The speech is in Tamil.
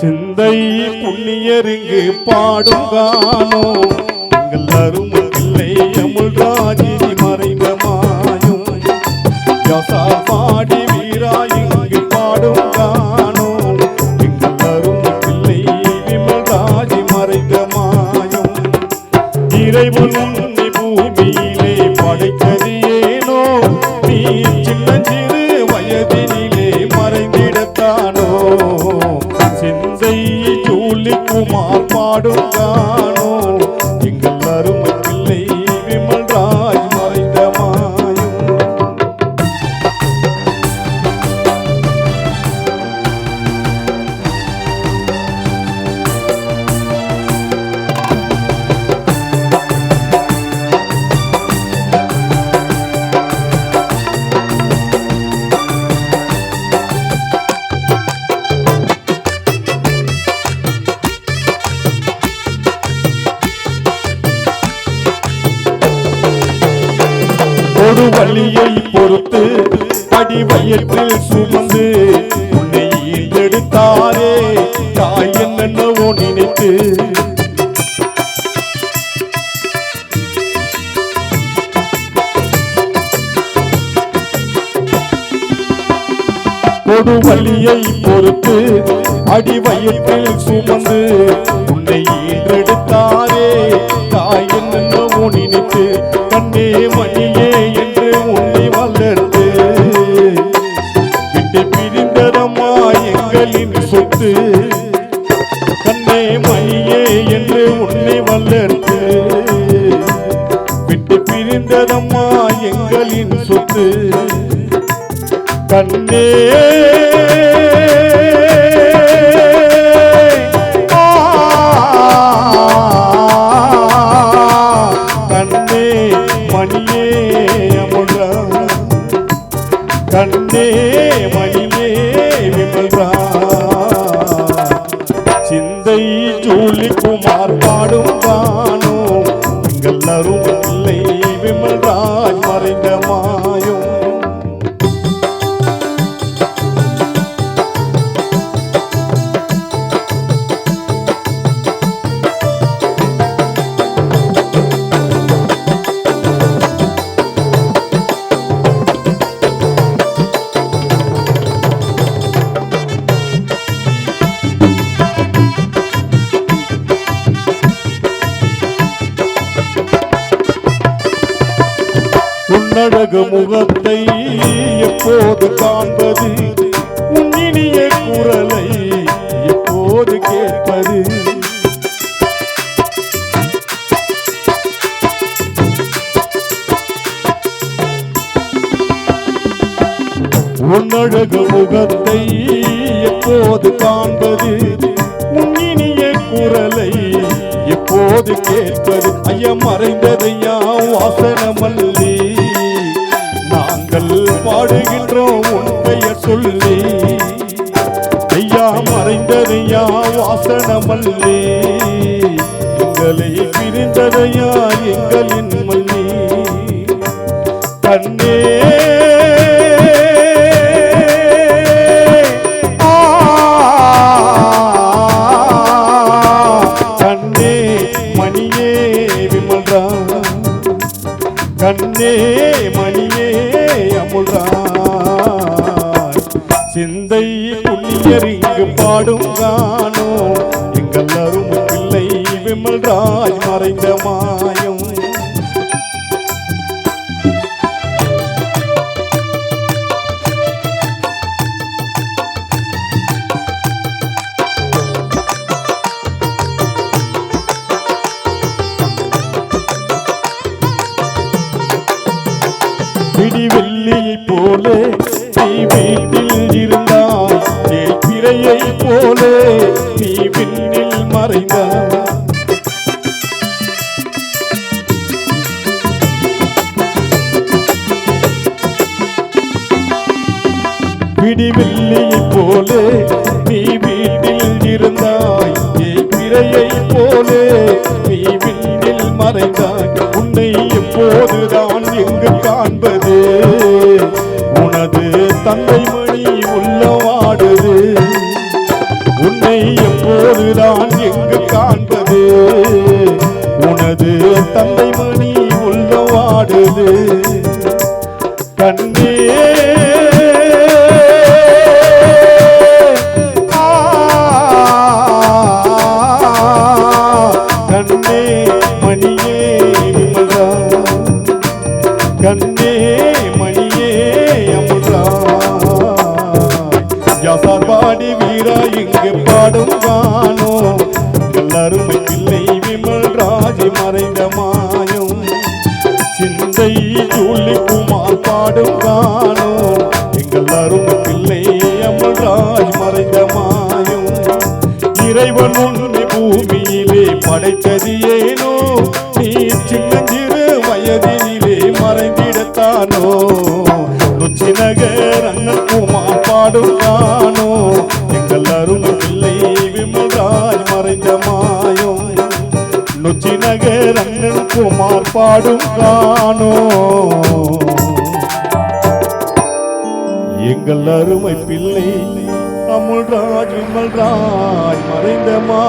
சிந்தை புண்ணியருங்கு பாடும் காணோ எங்கள் அருமகில்லை ஜூலி பாடும் ஒரு வழியை பொறுத்து அடி வயிற்றில் சுமந்து உன்னை ஈண்டெடுத்தாரே தாய் என்னென்னவோ நினைத்து. கொடு வழியை பொறுத்து அடி வயிற்றில் சுமந்து உன்னை எங்களின் சொத்து. கண்ணே மணியே என்று உன்னை வளர்த்து. விட்டு பிரிந்ததம்மா எங்களின் சொத்து. கண்ணே. கண்ணே மணியே அமுதா கண்ணே மணி எங்கள் உன்னழகு முகத்தை எப்போது காண்பது? உன்னினிய குரலை எப்போது கேட்பது? உன்னழகு முகத்தை எப்போது காண்பது? உன்னினிய குரலை எப்போது கேட்பது? ஐயா மறைந்ததையா? வாசனமல்லி பாடுகின்றோம் உன் பெயர் சொல்லி. ஐயா மறைந்ததையா வாசனமல்லி. எங்களை பிரிந்ததையா எங்களின் மல்லி தன்னே கண்ணே மணியே விமல்ரா. கண்ணே. இங்கு பாடும் காணோ. எங்கள் அருமை பிள்ளை விமல் ராஜ் மறைந்த மாயம். பிடிவெள்ளியை போல மறைந்தாய் பிடிவெள்ளியை போல நீ வீட்டில் இருந்தாய் நீ பிறையை போலே நீ விண்ணில் மறைந்தாய் உன்னை எப்போதுதான் எங்கு காண்பது? உனது தந்தை போது நான் எங்கு காண்பது? உனது தந்தை மணி உள்ள துள்ளிக்குமார் பாடும் காணோ. எங்கள் அருண் பிள்ளை அமல்ராஜ் மறைந்த மாயம். இறைவன் உன்னை பூமியிலே படைத்ததிய பாடும் காணோ. எங்கள் அருமை பிள்ளை அமுல்ராஜ் விமல்ராஜ் மறைந்தமா